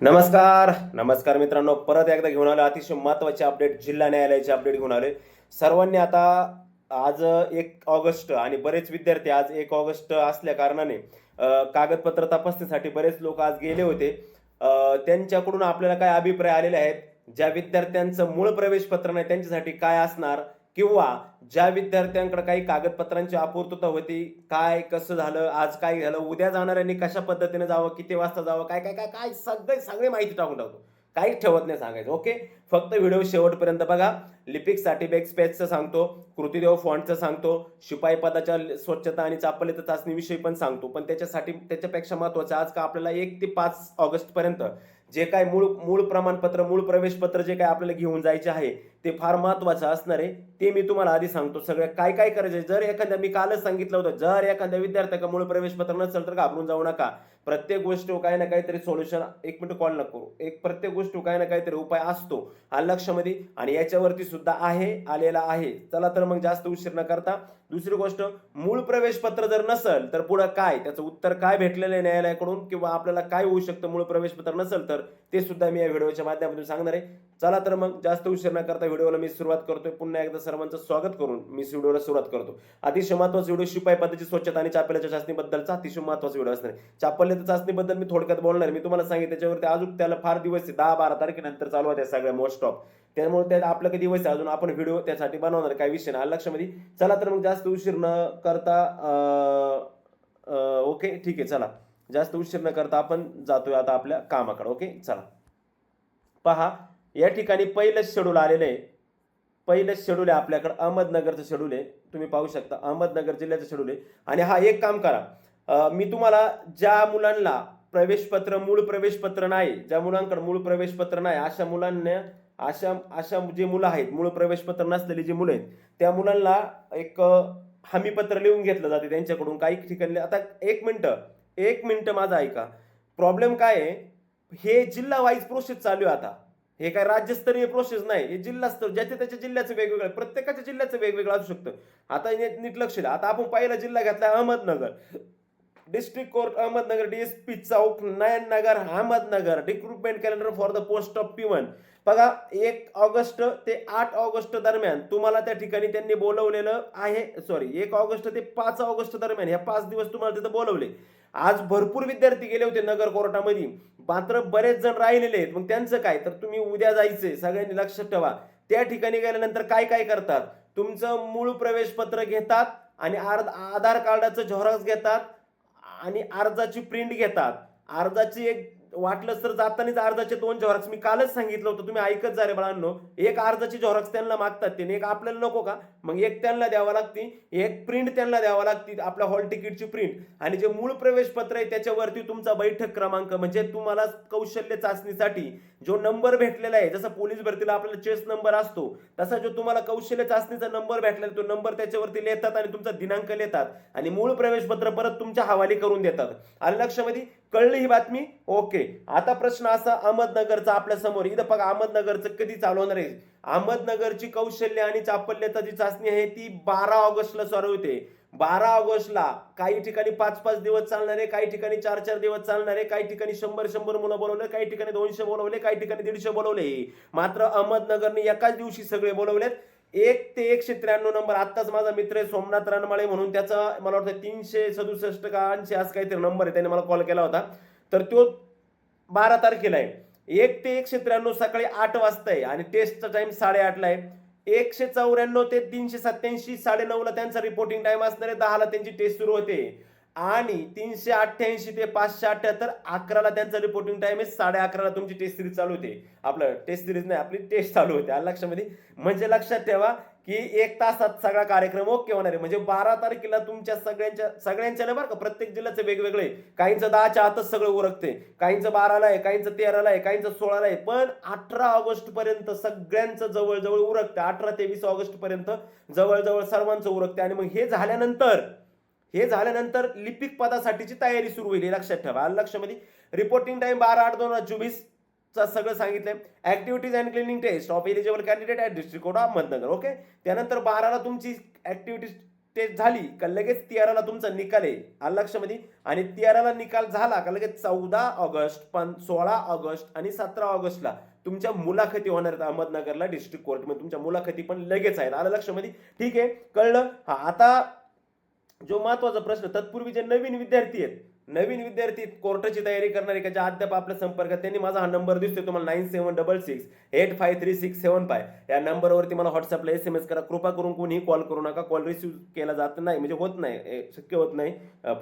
नमस्कार नमस्कार मित्रांनो. परत एकदा घेऊन आलो. अतिशय महत्त्वाचे अपडेट जिल्हा न्यायालयाचे अपडेट घेऊन आले सर्वांनी आता आज एक ऑगस्ट आणि बरेच विद्यार्थी आज एक ऑगस्ट असल्या कारणाने कागदपत्र तपासणीसाठी बरेच लोक आज गेले होते. त्यांच्याकडून आपल्याला काय अभिप्राय आलेले आहेत? ज्या विद्यार्थ्यांचं मूळ प्रवेश पत्र नाही त्यांच्यासाठी काय असणार? किंवा ज्या विद्यार्थ्यांकडे काही कागदपत्रांची अपूर्तता होती काय कसं झालं आज काय झालं उद्या जाणाऱ्यांनी कशा पद्धतीने जावं किती वाजता जावं काय काय काय काय सगळे सगळी माहिती टाकून टाकतो. काहीच ठेवत नाही सांगायचं ओके? फक्त व्हिडिओ शेवटपर्यंत बघा. लिपिकसाठी बेक स्पेसचं सांगतो कृतीदेव फॉन्टचं सांगतो शिपाई पदाच्या स्वच्छता आणि चापल्यता चाचणीविषयी पण सांगतो. पण त्याच्यासाठी त्याच्यापेक्षा महत्वाचं आज का आपल्याला एक ते पाच ऑगस्ट पर्यंत जे काय मूळ मूळ प्रमाणपत्र मूळ प्रवेशपत्र जे काय आपल्याला घेऊन जायचे आहे ते फार महत्वाचं असणार आहे. ते मी तुम्हाला आधी सांगतो. सगळं काय काय करायचं जर एखाद्या मी कालच सांगितलं होतं जर एखाद्या विद्यार्थ्याला मूळ प्रवेशपत्र नसेल तर घाबरून जाऊ नका. प्रत्येक गोष्ट काही ना काहीतरी सोल्युशन एक मिनिट कॉल नको एक प्रत्येक गोष्ट काही ना काहीतरी उपाय असतो. हा लक्षामध्ये आणि याच्यावरती सुद्धा आहे आलेला आहे. चला तर मग जास्त उशीर न करता दुसरी गोष्ट मूळ प्रवेशपत्र जर नसेल तर पुढं काय? त्याचं उत्तर काय भेटलेलं आहे न्यायालयाकडून? किंवा आपल्याला काय होऊ शकतं मूळ प्रवेशपत्र नसेल तर? ते सुद्धा मी या व्हिडिओच्या माध्यमातून सांगणार आहे. चला तर मग जास्त उशीर न करता व्हिडिओला मी सुरुवात करतोय. पुन्हा एकदा सर्वांचं स्वागत करून मी व्हिडिओला सुरुवात करतो. अतिशय महत्त्वाचा व्हिडिओ शिपाई पद्धतीची स्वच्छता आणि चापल्याच्या चाचणीबद्दलचा अतिशय महत्त्वाचा व्हिडिओ असणार चापल्याच्या चाचणीबद्दल मी थोडक्यात बोलणार मी तुम्हाला सांगितलं त्याच्यावरती अजून त्याला फार दिवस आहे. दहा बारा तारखेनंतर चालू आहे सगळ्या मोस्ट ऑफ त्यामुळे त्या आपलं काही दिवस आहे. अजून आपण व्हिडिओ त्यासाठी बनवणार काही विषय नाही. लक्षामध्ये चला तर मग जास्त उशीर न करता ओके ठीक आहे. चला. जास्त उशीर न करता आपण जातोय आता आपल्या कामाकडे. ओके चला. पहा या ठिकाणी पहिलंच शेड्यूल आलेलं आहे. पहिलंच शेड्यूल आहे आपल्याकडं अहमदनगरचं शेड्यूल आहे. तुम्ही पाहू शकता अहमदनगर जिल्ह्याचं शेड्यूल आहे. आणि हा एक काम करा मी तुम्हाला ज्या मुलांना प्रवेशपत्र मूळ प्रवेशपत्र नाही ज्या मुलांकडे मूळ प्रवेशपत्र नाही अशा मुलांना अशा अशा जे मुलं आहेत मूळ प्रवेशपत्र नसलेली जी मुलं आहेत त्या मुलांना एक हमीपत्र लिहून घेतलं जाते त्यांच्याकडून काही ठिकाणी. आता एक मिनटं एक मिनटं माझं ऐका. प्रॉब्लेम काय आहे? हे जिल्हा वाईज प्रोसेस चालू आहे आता. हे काय राज्यस्तरीय प्रोसेस नाही हे जिल्हास्तर ज्याच्या त्याच्या जिल्ह्याचं वेगवेगळं प्रत्येकाच्या जिल्ह्याचं वेगवेगळं असू शकतं. आता नीट लक्ष द्या. आता आपण पहिला जिल्हा घेतला Ahmednagar. District court Ahmednagar DSP Chowk Nayannagar Ahmednagar. Recruitment calendar for the post of peon बघा एक ऑगस्ट ते आठ ऑगस्ट दरम्यान तुम्हाला त्या ठिकाणी त्यांनी बोलवलेलं आहे सॉरी एक ऑगस्ट ते पाच ऑगस्ट दरम्यान ह्या पाच दिवस तुम्हाला तिथं बोलवले. आज भरपूर विद्यार्थी गेले होते नगर कोर्टामध्ये. मात्र बरेच जण राहिलेले आहेत. मग त्यांचं काय? तर तुम्ही उद्या जायचंय. सगळ्यांनी लक्षात ठेवा. त्या ठिकाणी गेल्यानंतर काय काय करतात? तुमचं मूळ प्रवेशपत्र घेतात आणि अर्ध आधार कार्डाचं झेरॉक्स घेतात आणि अर्जाची प्रिंट घेतात. अर्जाची एक वाटलंच तर जातानाच अर्जाचे दोन झेरॉक्स मी कालच सांगितलं होतं तुम्ही ऐकत जा रे बाळांनो. एक अर्धाचे झेरॉक्स त्यांना मागतात ते एक आपल्याला नको का? मग एक त्यांना द्यावं लागते एक प्रिंट त्यांना द्यावं लागते आपल्या हॉल तिकीटची प्रिंट आणि जे मूळ प्रवेश पत्र आहे त्याच्यावरती तुमचा बैठक क्रमांक म्हणजे तुम्हाला कौशल्य चाचणीसाठी जो नंबर भेटलेला आहे जसं पोलीस भरतीला आपल्याला चेस नंबर असतो तसा जो तुम्हाला कौशल्य चाचणीचा नंबर भेटलेला तो नंबर त्याच्यावरती लिहितात आणि तुमचा दिनांक लिहितात आणि मूळ प्रवेश पत्र परत तुमच्या हवाली करून देतात. आलं लक्षामध्ये कळली ही बातमी? ओके. आता प्रश्न असा अहमदनगरचा आपल्यासमोर. इथं बघा अहमदनगरचं कधी चालू होणार आहे? अहमदनगरची कौशल्य आणि चापल्यता जी चाचणी आहे ती बारा ऑगस्टला चालू होते. बारा ऑगस्टला काही ठिकाणी पाच पाच दिवस चालणारे काही ठिकाणी चार चार दिवस चालणारे काही ठिकाणी शंभर शंभर मुलं बोलवले काही ठिकाणी दोनशे बोलवले काही ठिकाणी दीडशे बोलवले. मात्र अहमदनगरने एकाच दिवशी सगळे बोलवलेत. एक ते एकशे त्र्याण्णव नंबर. आत्ताच माझा मित्र आहे सोमनाथ रणमाळे म्हणून त्याचा मला वाटतं तीनशे सदुसष्ट का ऐंशी असं काहीतरी नंबर आहे त्याने मला कॉल केला होता. तर तो बारा तारखेला आहे. एक ते एकशे त्र्याण्णव सकाळी आठ वाजता आहे आणि टेस्टचा टाइम साडेआठला आहे. एकशे चौऱ्याण्णव ते तीनशे सत्याऐंशी साडे नऊला त्यांचा रिपोर्टिंग टाइम असणार आहे. दहाला त्यांची टेस्ट सुरू होते. आणि तीनशे अठ्ठ्याऐंशी ते पाचशे अठ्ठ्याहत्तर अकराला त्यांचा रिपोर्टिंग टाइम आहे. साडे अकराला तुमची टेस्ट सिरीज चालू होते. आपलं टेस्ट सिरीज नाही आपली टेस्ट चालू होते. आलं लक्षामध्ये म्हणजे लक्षात ठेवा की एक तासात सगळा कार्यक्रम ओके होणार आहे. म्हणजे बारा तारखेला तुमच्या सगळ्यांच्या सगळ्यांच्या नाही बरं का प्रत्येक जिल्ह्याचे वेगवेगळे काहींचं दहाच्या आतच सगळं उरकते. काहींचं बाराला आहे काहींचं तेराला आहे काहींचं सोळाला आहे. पण अठरा ऑगस्ट पर्यंत सगळ्यांचं जवळजवळ उरकते. अठरा ते वीस ऑगस्ट पर्यंत जवळजवळ सर्वांचं उरकते. आणि मग हे झाल्यानंतर हे झाल्यानंतर लिपिक पदासाठीची तयारी सुरू होईल. लक्षात ठेवा. लक्षामध्ये रिपोर्टिंग टाइम बारा आठ दोन हजार चोवीस. सगळं सांगितलंय. Activities and cleaning test of eligible candidate at district court Ahmednagar okay त्यानंतर बाराला तुमची ऍक्टिव्हिटीज टेस्ट झाली का लगेच तेराला तुमचा निकाल आहे आलं लक्षामध्ये आणि तेराला निकाल झाला का लगेच चौदा ऑगस्ट पण सोळा ऑगस्ट आणि सतरा ऑगस्टला तुमच्या मुलाखती होणार आहेत अहमदनगरला डिस्ट्रिक्ट कोर्टमध्ये तुमच्या मुलाखती पण लगेच आहेत. आलं लक्षामध्ये ठीक आहे कळलं? हा आता जो महत्त्वाचा प्रश्न तत्पूर्वी जे नवीन विद्यार्थी आहेत नवीन विद्यार्थी कोर्टाची तयारी करणारे का ज्या अद्याप आपल्या संपर्कात त्यांनी माझा हा नंबर दिसतोय तुम्हाला nine seven double six eight five three six seven five. या नंबरवरती मला व्हॉट्सअपला एस एम एस करा. कृपा करून कोणीही कॉल करू नका. कॉल रिसिव्ह केला जात नाही म्हणजे होत नाही शक्य होत नाही.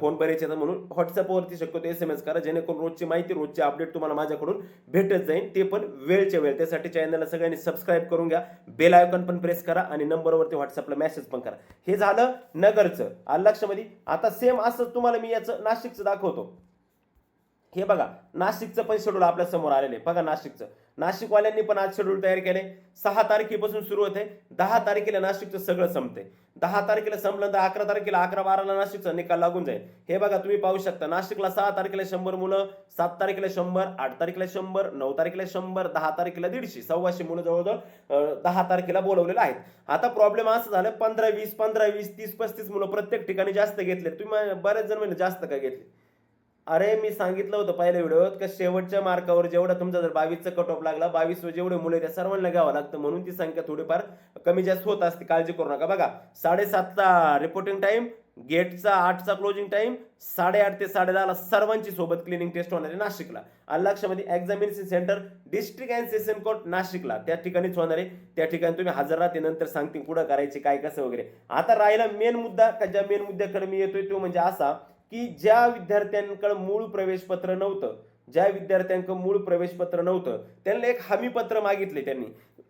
फोन बरेच येतात म्हणून व्हॉट्सअपवरती शक्यतो एस एम एस करा. जेणेकरून रोजची माहिती रोजची अपडेट तुम्हाला माझ्याकडून भेटत जाईल. ते पण वेळच्या वेळ. त्यासाठी चॅनलला सगळ्यांनी सबस्क्राईब करून घ्या. बेल आयकॉन पण प्रेस करा आणि नंबरवरती व्हॉट्सअपला मेसेज पण करा. हे झालं नगरचं. आलं लक्षामध्ये? आता सेम असं तुम्हाला मी याचं नाशिकचं दाखवतो. हे बघा नाशिकचं पण शेड्यूल आपल्यासमोर आलेलं. आहे बघा नाशिकचं. नाशिकवाल्यांनी पण आज शेड्यूल तयार केले. सहा तारखेपासून सुरू होते. दहा तारखेला नाशिकचं सगळं संपते. दहा तारखेला संपलं तर अकरा तारखेला अकरा बाराला नाशिकचा निकाल लागून जाईल. हे बघा तुम्ही पाहू शकता. नाशिकला सहा तारखेला शंभर मुलं सात तारखेला शंभर आठ तारखेला शंभर नऊ तारखेला शंभर दहा तारखेला दीडशे सव्वाशे मुलं जवळजवळ दहा तारखेला बोलवलेलं आहेत. आता प्रॉब्लेम असं झालं पंधरा वीस पंधरा वीस तीस पस्तीस मुलं प्रत्येक ठिकाणी जास्त घेतले तुम्ही बरेच जण म्हणजे जास्त काय घेतले अरे मी सांगितलं होतं पहिल्या व्हिडिओत का शेवटच्या मार्कावर जेवढा तुमचा जर बावीसचा कट ऑफ लागला बावीस जेवढे मुलं त्या सर्वांना घ्यावं लागतं म्हणून ती संख्या थोडीफार कमी जास्त होत असते. काळजी करू नका. बघा साडेसातचा रिपोर्टिंग टाईम गेटचा आठचा क्लोजिंग टाईम साडेआठ ते साडेदहाला सर्वांची सोबत क्लिनिंग टेस्ट होणार आहे नाशिकला. आणि लक्षामध्ये examination centre district and session court नाशिकला. त्या ठिकाणीच होणार आहे. त्या ठिकाणी तुम्ही हजर राहते नंतर सांगते कुठं करायचे काय कसं वगैरे. आता राहिला मेन मुद्दा का ज्या मेन मुद्द्याकडे मी येतोय तो म्हणजे असा की ज्या विद्यार्थ्यांकडे मूळ प्रवेशपत्र नव्हतं ज्या विद्यार्थ्यांकडे मूळ प्रवेशपत्र नव्हतं त्यांना एक हमीपत्र मागितले त्यांनी.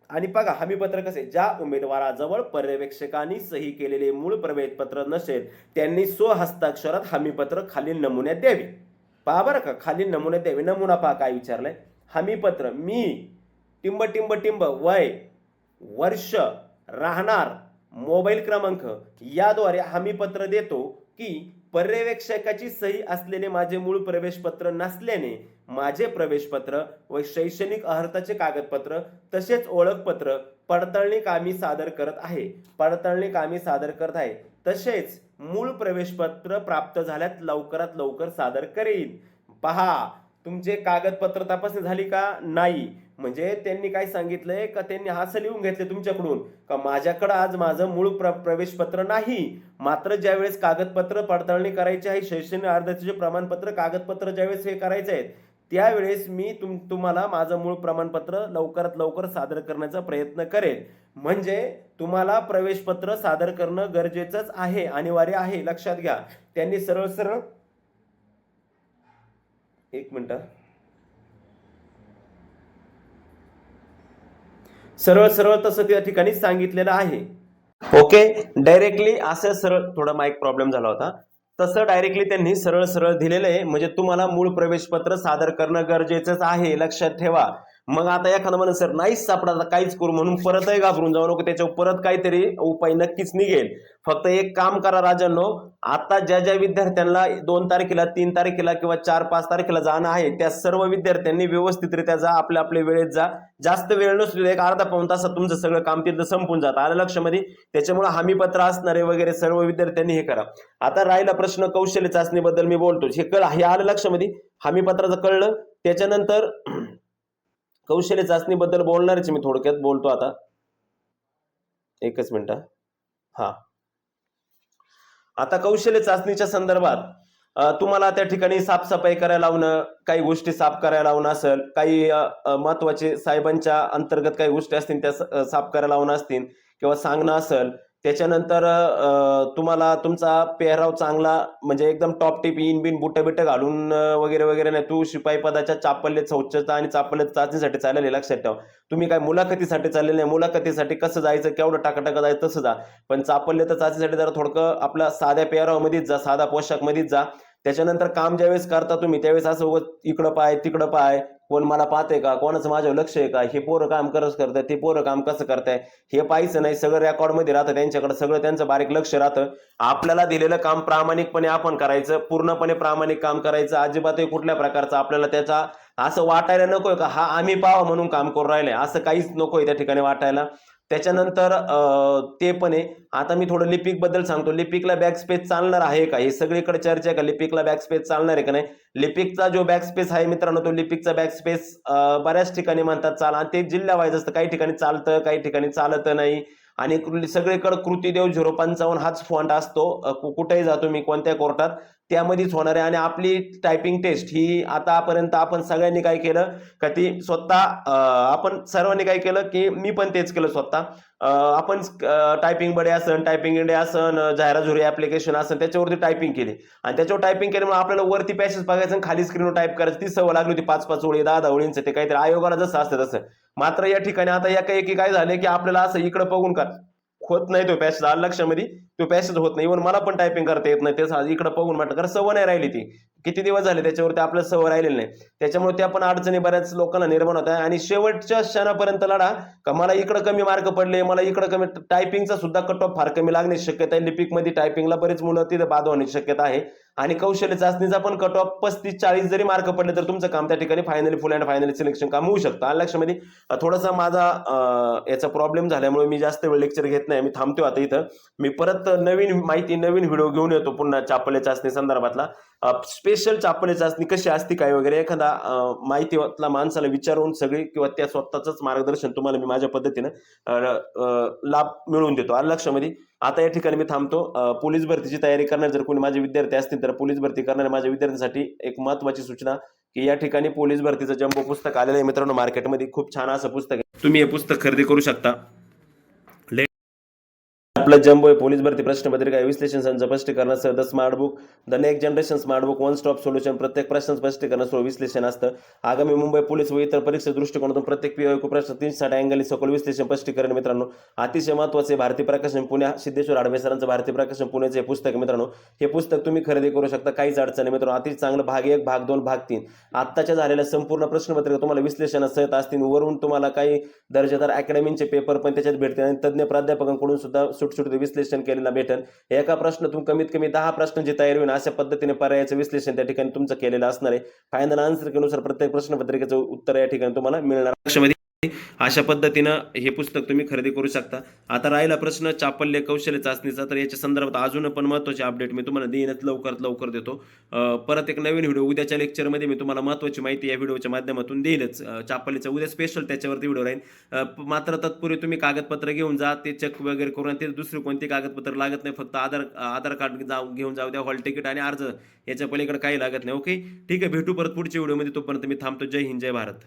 आणि बघा हमीपत्र कसे? ज्या उमेदवाराजवळ पर्यवेक्षकांनी सही केलेले मूळ प्रवेशपत्र नसेल त्यांनी स्वहस्ताक्षरात हमीपत्र खालील नमुन्यात द्यावे. पहा बरं का खालील नमुन्यात द्यावे. नमुना पहा काय विचारलंय. हमीपत्र मी टिंब टिंब टिंब वय वर्ष राहणार मोबाईल क्रमांक याद्वारे हमीपत्र देतो की पर्यवेक्षकाची सही असलेले माझे मूळ प्रवेशपत्र नसल्याने माझे प्रवेशपत्र व शैक्षणिक अर्हताचे कागदपत्र तसेच ओळखपत्र पडताळणी कामी सादर करत आहे. पडताळणी कामी सादर करत आहे. तसेच मूळ प्रवेशपत्र प्राप्त झाल्यात लवकरात लवकर सादर करेन. पहा तुमचे कागदपत्र तपासणी झाली का? नाही. म्हणजे त्यांनी काय सांगितलंय का त्यांनी असं लिहून घेतले तुमच्याकडून? का माझ्याकडे आज माझं मूळ प्र प्रवेशपत्र नाही. मात्र ज्यावेळेस कागदपत्र पडताळणी करायची आहे शैक्षणिक अर्धतेचे प्रमाणपत्र कागदपत्र ज्यावेळेस हे करायचे आहेत त्यावेळेस मी तुम तुम्हाला माझं मूळ प्रमाणपत्र लवकरात लवकर सादर करण्याचा प्रयत्न करेन. म्हणजे तुम्हाला प्रवेशपत्र सादर करणं गरजेचंच आहे अनिवार्य आहे लक्षात घ्या. त्यांनी सरळ सरळ एक मिनटं. सरळ सरळ तसं त्या ठिकाणी सांगितलेलं आहे. ओके डायरेक्टली असं सरळ थोडा माईक प्रॉब्लेम झाला होता. तसं डायरेक्टली त्यांनी सरळ सरळ दिलेलं आहे. म्हणजे तुम्हाला मूळ प्रवेशपत्र सादर करणं गरजेचंच आहे. लक्षात ठेवा. मग आता एखादं म्हणून सर नाहीच सापडा काहीच करू म्हणून परतही घाबरून जाऊ नको त्याच्यावर परत काहीतरी उपाय नक्कीच निघेल. फक्त एक काम करा राजांनो आता ज्या ज्या विद्यार्थ्यांना दोन तारखेला तीन तारखेला किंवा चार पाच तारखेला जाणं आहे त्या सर्व विद्यार्थ्यांनी व्यवस्थितरित्या जा आपल्या आपल्या वेळेत जा. जास्त वेळ नसलेला एक अर्धा पाऊन तासात तुमचं सगळं काम तिथं संपून जातं. आलं लक्षामध्ये? त्याच्यामुळे हमीपत्र असणारे वगैरे सर्व विद्यार्थ्यांनी हे करा. आता राहिला प्रश्न कौशल्य चाचणीबद्दल मी बोलतो हे कळ हे आलं लक्षामध्ये? हमीपत्राचं कळलं? त्याच्यानंतर कौशल्य चाचणीबद्दल बोलणारच मी थोडक्यात बोलतो आता. एकच मिनिट. हा. आता कौशल्य चाचणीच्या संदर्भात तुम्हाला त्या ठिकाणी साफसफाई करायला लावणं काही गोष्टी साफ करायला लावणं असेल काही महत्त्वाचे साहेबांच्या अंतर्गत काही गोष्टी असतील त्या स- साफ करायला लावणं असतील किंवा सांगणं असेल त्याच्यानंतर तुम्हाला तुमचा पेहराव चांगला म्हणजे एकदम टॉप टिप इन बिन बुट बिट घालून वगैरे वगैरे नाही. तू शिपाई पदाच्या चापल्य स्वच्छता आणि चापल्य चाचणीसाठी चाललेले लक्षात ठेवा. तुम्ही काय मुलाखतीसाठी चाललेले नाही. मुलाखतीसाठी कसं जायचं केवढं टाकाटाका जायचं तसं जा. पण चापल्य तर चाचणीसाठी जरा थोडकं आपल्या साध्या पेहरावमध्येच जा साधा पोशाखमध्येच जा. त्याच्यानंतर काम ज्यावेळेस करता तुम्ही त्यावेळेस असं इकडं पाय तिकडं पाय कोण मला पाहते का? कोणाचं माझ्यावर लक्ष आहे का? हे पोरं काम करत करताय ते पोरं काम कसं करताय हे पाहायचं नाही सगळं रेकॉर्डमध्ये राहतं त्यांच्याकडे सगळं त्यांचं बारीक लक्ष राहतं. आपल्याला दिलेलं काम प्रामाणिकपणे आपण करायचं पूर्णपणे प्रामाणिक काम करायचं अजिबातही कुठल्या प्रकारचं आपल्याला त्याचा असं वाटायला नकोय का? हा आम्ही पाहावा म्हणून काम करू राहिले. असं काहीच नकोय त्या ठिकाणी वाटायला. त्याच्यानंतर ते पण आहे. आता मी थोडं लिपिकबद्दल सांगतो. लिपिकला बॅक स्पेस चालणार आहे का? हे सगळीकडे चर्चा आहे का? लिपिकला बॅक स्पेस चालणार आहे का नाही? लिपिकचा जो बॅक स्पेस आहे मित्रांनो तो लिपिकचा बॅक स्पेस बऱ्याच ठिकाणी म्हणतात चाल. आणि ते जिल्हा वाईज असतं. काही ठिकाणी चालतं काही ठिकाणी चालत नाही. आणि कृ- सगळीकडे कृतीदेव झिरो पंचावन्न हाच फॉन्ट असतो. कुठेही जातो मी कोणत्या कोर्टात त्यामध्येच होणार आहे. आणि आपली टायपिंग टेस्ट ही आतापर्यंत आपण सगळ्यांनी काय केलं का ती स्वतः आपण सर्वांनी काय केलं की मी पण तेच केलं स्वतः. आपण टायपिंग बडे असन टायपिंग इंडिया असन जाहिरात झुरी ऍप्लिकेशन असन त्याच्यावरती टायपिंग केली. आणि त्याच्यावर टायपिंग केल्यामुळे आपल्याला वरती पॅसेज बघायचं खाली स्क्रीनवर टाईप करायचं ती सवय लागली होती. पाच पाच ओळी दहा दहा ओळींचं ते काहीतरी आयोगाला जसं असतं तसं. मात्र या ठिकाणी आता या काही काय झालं की आपल्याला असं इकडं बघून का होत नाही तो पॅसेज आला लक्षामध्ये. तो पॅसेज होत नाही. इव्हन मला पण टायपिंग करता येत नाही. तेच इकडे इकडं बघून म्हटलं कारण सवय नाही राहिली ती. किती दिवस झाले त्याच्यावरती आपलं सवय राहिलेलं नाही. त्याच्यामुळे त्या पण अडचणी बऱ्याच लोकांना निर्माण होत आहे. आणि शेवटच्या क्षणापर्यंत लढा का मला इकडं कमी मार्क पडले मला इकडं कमी टायपिंगचा सुद्धा कट ऑफ फार कमी लागण्याची शक्यता आहे. लिपिकमध्ये टायपिंगला बरेच मुलं तिथे बाद होण्याची शक्यता आहे. आणि कौशल्य चाचणीचा पण कट ऑफ पस्तीस चाळीस जरी मार्क पडले तर तुमचं काम त्या ठिकाणी finally full and finally selection काम होऊ शकतं. आणि लक्षामध्ये थोडासा माझा याचा प्रॉब्लेम झाल्यामुळे मी जास्त वेळ लेक्चर घेत नाही. मी थांबतो आता इथं. मी परत नवीन माहिती नवीन व्हिडिओ घेऊन येतो पुन्हा चापल्या चाचणी संदर्भातला. स्पेशल चापणे चाचणी कशी असते काय वगैरे? एखादा अं, माहितीतला माणसाला विचारून सगळी किंवा त्या स्वतःच मार्गदर्शन तुम्हाला मी माझ्या पद्धतीनं लाभ मिळवून देतो. आणि लक्षामध्ये? आता या ठिकाणी मी थांबतो. पोलीस भरतीची तयारी करणारे जर कोणी माझे विद्यार्थी असतील तर पोलीस भरती करणाऱ्या माझ्या विद्यार्थ्यांसाठी एक महत्वाची सूचना की या ठिकाणी पोलीस भरतीचं जम्बो पुस्तक आलेलं आहे मित्रांनो मार्केटमध्ये. खूप छान असं पुस्तक आहे. तुम्ही हे पुस्तक खरेदी करू शकता. आपलं जम्बो आहे पोलीस भरती प्रश्नपत्रिका विश्लेषण संच स्पष्टीकरणासह the smart book the next generation smart book one stop solution प्रत्येक प्रश्न स्पष्टीकरणासह विश्लेषण असतं. आगामी मुंबई पोलीस व इतर परीक्षा दृष्टिकोनातून प्रत्येक पीओ प्रश्न तीनशे साठ अँगल सखोल विश्लेषण स्पष्टीकरण मित्रांनो. अतिशय महत्त्वाचे भारतीय प्रकाशन पुण्या सिद्धेश्वर आडमे सरांचं भारतीय प्रकाशन पुण्याचे हे पुस्तक मित्रांनो. हे पुस्तक तुम्ही खरेदी करू शकता काहीच अडचण नाही मित्रांनो. अति चांगलं भाग एक भाग दोन भाग तीन. आत्ताच्या झालेल्या संपूर्ण प्रश्नपत्रिका तुम्हाला विश्लेषणासहित असतील. वरून तुम्हाला काही दर्जेदार अकॅडमीचे पेपर पण त्याच्यात भेटतील आणि तज्ज्ञ प्राध्यापकांकडून सुद्धा सुट सुटसुटीत विश्लेषण केलेला भेटेल एका प्रश्नातून कमीत कमी दहा प्रश्नांची तयारी होईल अशा पद्धतीने पर्यायाचं विश्लेषण त्या ठिकाणी तुमचं केलेलं असणार आहे. फायनल आन्सर प्रत्येक प्रश्नपत्रिकेचं उत्तर या ठिकाणी तुम्हाला मिळणार. अशा पद्धतीनं हे पुस्तक तुम्ही खरेदी करू शकता. आता राहिला प्रश्न चापल्य कौशल्य चाचणीचा. तर याच्या संदर्भात अजून पण महत्त्वाचे अपडेट मी तुम्हाला देण्यात लवकरात लवकर देतो. परत एक नवीन व्हिडिओ उद्याच्या लेक्चरमध्ये मी तुम्हाला महत्वाची माहिती या व्हिडिओच्या माध्यमातून देईलच. अं, चापल्यचा उद्या स्पेशल त्याच्यावरती व्हिडिओ राहील. मात्र तत्पूर्वी तुम्ही कागदपत्र घेऊन जा ते चेक वगैरे करून ते दुसरी कोणती कागदपत्र लागत नाही फक्त आधार आधार कार्ड जाऊ घेऊन जाऊ द्या हॉल तिकीट आणि अर्ज याच्या पलीकडे काही लागत नाही. ओके ठीक आहे भेटू परत पुढच्या व्हिडिओमध्ये तोपर्यंत मी थांबतो. जय हिंद जय भारत.